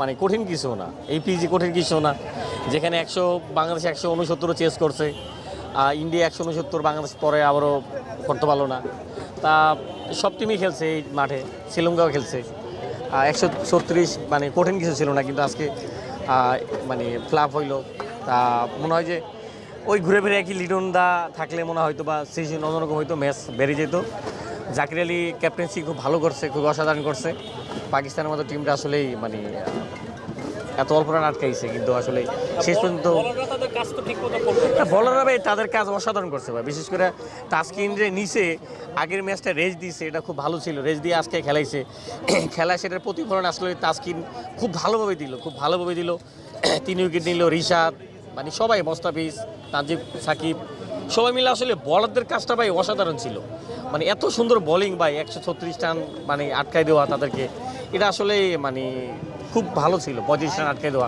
মানে কঠিন কিছু না। এই পিজি কঠিন কিছু না। যেখানে একশো, বাংলাদেশ একশো উনসত্তরও চেস করছে। আর ইন্ডিয়া একশো উনসত্তর বাংলাদেশ পরে আবারও করতে পারল না। তা, সব টিমই খেলছে এই মাঠে। শ্রীলঙ্কাও খেলছে। একশো ছত্রিশ মানে কঠিন কিছু ছিল না, কিন্তু আজকে মানে ফ্লাপ হইল। তা, মনে হয় যে ওই ঘুরে ফিরে একই লিডন দা থাকলে মনে হয়তো বা সিজন অন্যরকম হয়তো ম্যাচ বেরিয়ে যেত। জাকির আলী ক্যাপ্টেন্সি খুব ভালো করছে, খুব অসাধারণ করছে। পাকিস্তানের মতো টিমটা আসলেই মানে এত অল্প রান আটকাইছে কিন্তু আসলে শেষ পর্যন্ত বলাররা ভাই তাদের কাজ অসাধারণ করছে ভাই। বিশেষ করে টাস্কিনরে নিচে আগের ম্যাচটা রেস দিয়েছে এটা খুব ভালো ছিল। রেস দিয়ে আজকে খেলাইছে। খেলা সেটার প্রতিফলন আসলে তাস্কিন খুব ভালোভাবে দিল খুব ভালোভাবে দিল। তিন উইকেট নিল রিশাদ মানে সবাই মোস্তাফিজ তাজিব সাকিব সবাই মিলে আসলে বলারদের কাজটা ভাই অসাধারণ ছিল। মানে এত সুন্দর বোলিং ভাই একশো ছত্রিশ রান মানে আটকাই দেওয়া তাদেরকে। এটা আসলে মানে খুব ভালো ছিল পজিশন আটকে দেওয়া।